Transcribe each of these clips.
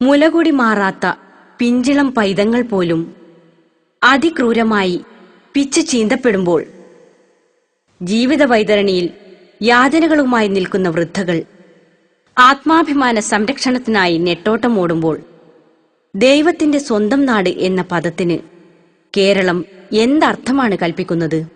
മുലകുടി മാറാത്ത പിഞ്ചിളം പൈതങ്ങൾ പോലും അതിക്രൂരമായി പിച്ച് ചീന്തപ്പെടുമ്പോൾ ജീവിത വൈതരണിയിൽ യാതനകളുമായി നിൽക്കുന്ന വൃദ്ധകൾ ആത്മാഭിമാന സംരക്ഷണത്തിനായി നെട്ടോട്ടമോടുമ്പോൾ ദൈവത്തിന്റെ സ്വന്തം നാട് എന്ന പദത്തിന് കേരളം എന്തർത്ഥമാണ് കൽപ്പിക്കുന്നത്?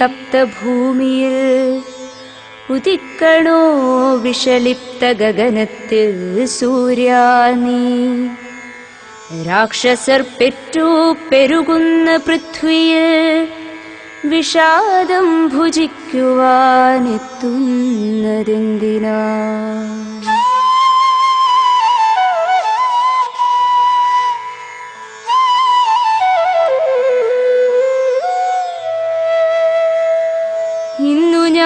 തപ്തഭൂമിയിൽ ഉദിക്കണോ വിഷലിപ്ത ഗഗനത്തിൽ സൂര്യാനീ രാക്ഷസർ പെറ്റു പെരുകുന്ന പൃഥ്വിയിൽ വിഷാദം ഭുജിക്കുവാനെത്തുന്നതെന്തിനാ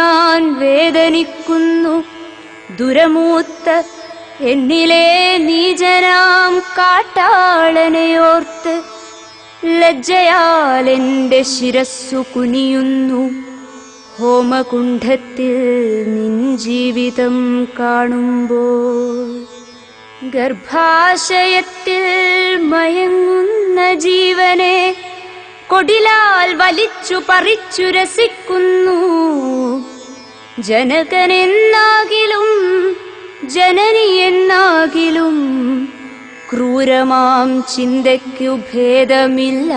ഞാൻ വേദനിക്കുന്നു. ദുരമൂത്ത എന്നിലെ നീചനാം കാട്ടാളനെയോർത്ത് ലജ്ജയാൽ എന്റെ ശിരസ്സു കുനിയുന്നു. ഹോമകുണ്ഠത്തിൽ നിൻ ജീവിതം കാണുമ്പോൾ ഗർഭാശയത്തിൽ മയങ്ങുന്ന ജീവനെ കൊടിലാൽ വലിച്ചു പറിച്ചു രസിക്കുന്നു. ജനകനെന്നാകിലും ജനനി എന്നാകിലും ക്രൂരമാം ചിന്തയ്ക്കു ഭേദമില്ലാതെയായി.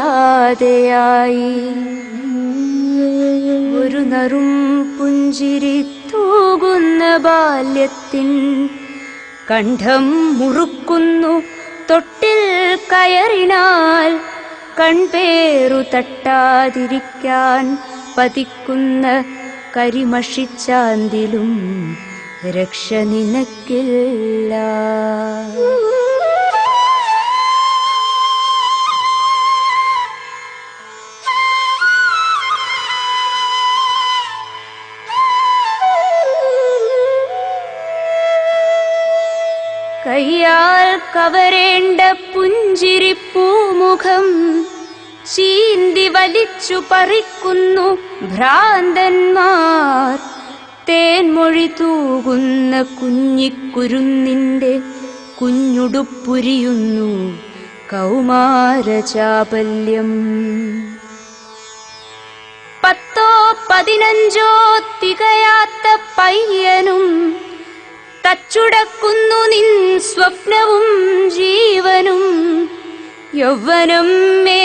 ഒരു നറും പുഞ്ചിരി തൂകുന്ന ബാല്യത്തിൻ കണ്ഠം മുറുക്കുന്നു തൊട്ടിൽ കയറിനാൽ കൺപേറു തട്ടാതിരിക്കാൻ പതിക്കുന്ന കരിമഷിച്ചാന്തിലും രക്ഷ നിനക്കില്ല. കയ്യാൽ കവരേണ്ട പുഞ്ചിരിപ്പൂമുഖം ചീന്തി വലിച്ചു പറിക്കുന്നു ഭ്രാന്തന്മാർ. തേൻമൊഴി തൂകുന്ന കുഞ്ഞിക്കുരുന്നിന്റെ കുഞ്ഞുടുപ്പുരിയുന്നു കൗമാരചാപല്യം. പത്തോ പതിനഞ്ചോ തികയാത്ത പയ്യനും തച്ചുടക്കുന്നു നിൻ സ്വപ്നവും ജീവനും. യൗവനം മേനിയിൽ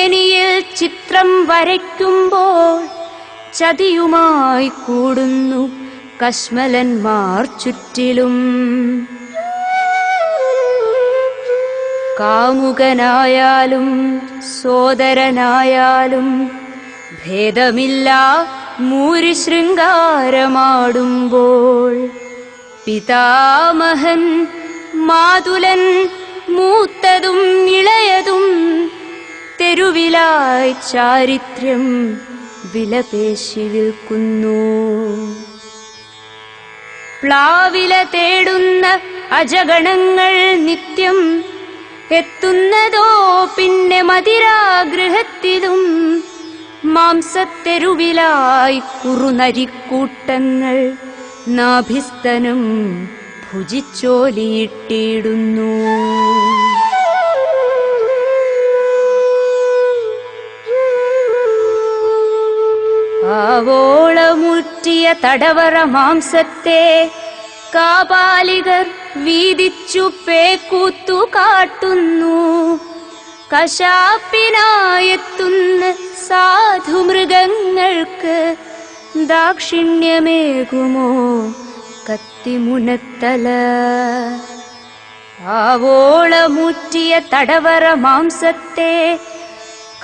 ചിത്രം വരയ്ക്കുമ്പോൾ ചതിയുമായി കൂടുന്നു കശ്മലന്മാർ ചുറ്റിലും കാമുകനായാലും സോദരനായാലും ഭേദമില്ല മൂരി ശൃംഗാരമാടുമ്പോൾ പിതാമഹൻ മാതുലൻ മൂത്തതും ഇളയതും തെരുവിലായി ചാരിത്രം വിലപേശി വിൽക്കുന്നു. പ്ലാവില തേടുന്ന അജഗണങ്ങൾ നിത്യം എത്തുന്നതോ പിന്നെ മതിരാഗൃഹത്തിലും മാംസത്തെരുവിലായി കുറുനരിക്കൂട്ടങ്ങൾ നാഭിസ്തനം ഭുജിച്ചോലിയിട്ടിടുന്നു. ആവോളമുറ്റിയ തടവറ മാംസത്തെ കാപാലികർ വീതിച്ചു പേക്കൂത്തു കാട്ടുന്നു. കശാപ്പിനായെത്തുന്ന സാധുമൃഗങ്ങൾക്ക് ദാക്ഷിണ്യമേകുമോ കത്തിമുനത്തല. ആവോളമുറ്റിയ തടവറ മാംസത്തെ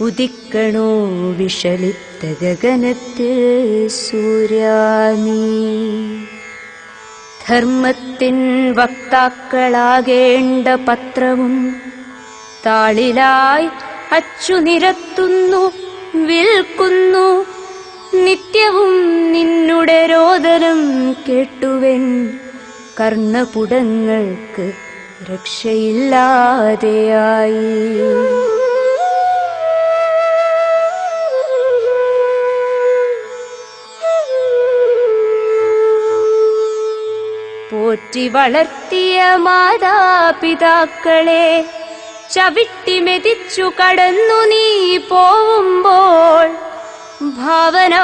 ഉദിക്കണോ വിഷലിത്ത ഗഗനത്തിൽ സൂര്യാനീ ധർമ്മത്തിൻ വക്താക്കളാകേണ്ട പത്രവും താളിലായി അച്ചുനിരത്തുന്നു വിൽക്കുന്നു. നിത്യവും നിന്നുടെ രോദനം കേട്ടുവെൻ കർണപുടങ്ങൾക്ക് രക്ഷയില്ലാതെയായി. പോറ്റി വളർത്തിയ മാതാപിതാക്കളെ ചവിട്ടി മെതിച്ചു കടന്നു നീ പോവുമ്പോൾ ഭാവന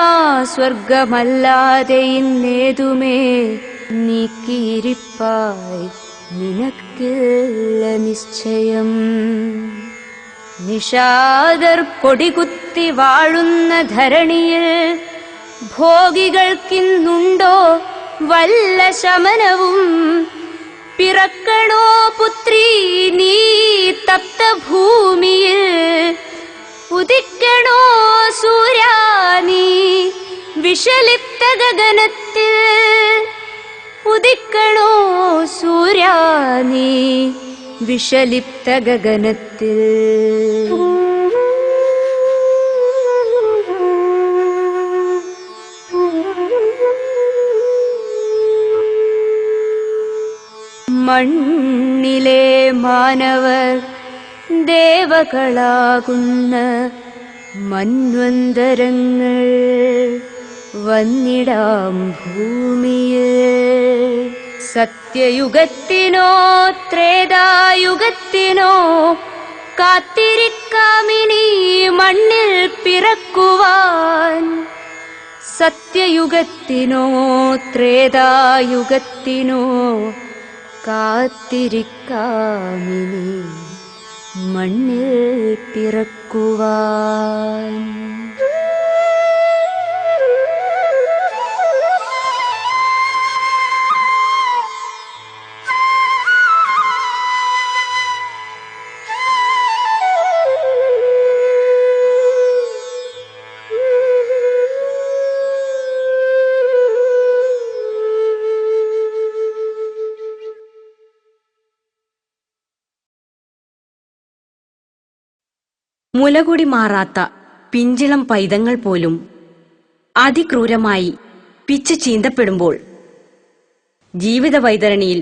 സ്വർഗമല്ലാതെ ഇന്നേതുമേ നീക്കിയിരിപ്പായി നിനക്കില്ല നിശ്ചയം. നിഷാദർ കൊടികുത്തി വാഴുന്ന ധരണിയിൽ ഭോഗികൾക്കിന്നുണ്ടോ വല്ല ശമനവും പിറക്കണോ പുത്രി നീ തപ്തഭൂമിയിൽ ഉദിക്കണോ സൂര്യാ നീ വിഷലിപ്ത ഗഗനത്തിൽ ഉദിക്കണോ സൂര്യാ നീ വിഷലിപ്ത ഗഗനത്തിൽ മണ്ണിലെ മാനവർ ദേവകളാകുന്ന മന്വന്തരങ്ങൾ വന്നിടാം ഭൂമിയെ സത്യയുഗത്തിനോ ത്രേതായുഗത്തിനോ കാത്തിരിക്കാമിനി മണ്ണിൽ പിറക്കുവാൻ. സത്യയുഗത്തിനോ ത്രേതായുഗത്തിനോ കാത്തിരിക്കാമിനി മണ്ണിൽ പിറക്കുവാൻ. മുലകുടി മാറാത്ത പിഞ്ചിളം പൈതങ്ങൾ പോലും അതിക്രൂരമായി പിച്ച് ചീന്തപ്പെടുമ്പോൾ ജീവിത വൈതരണിയിൽ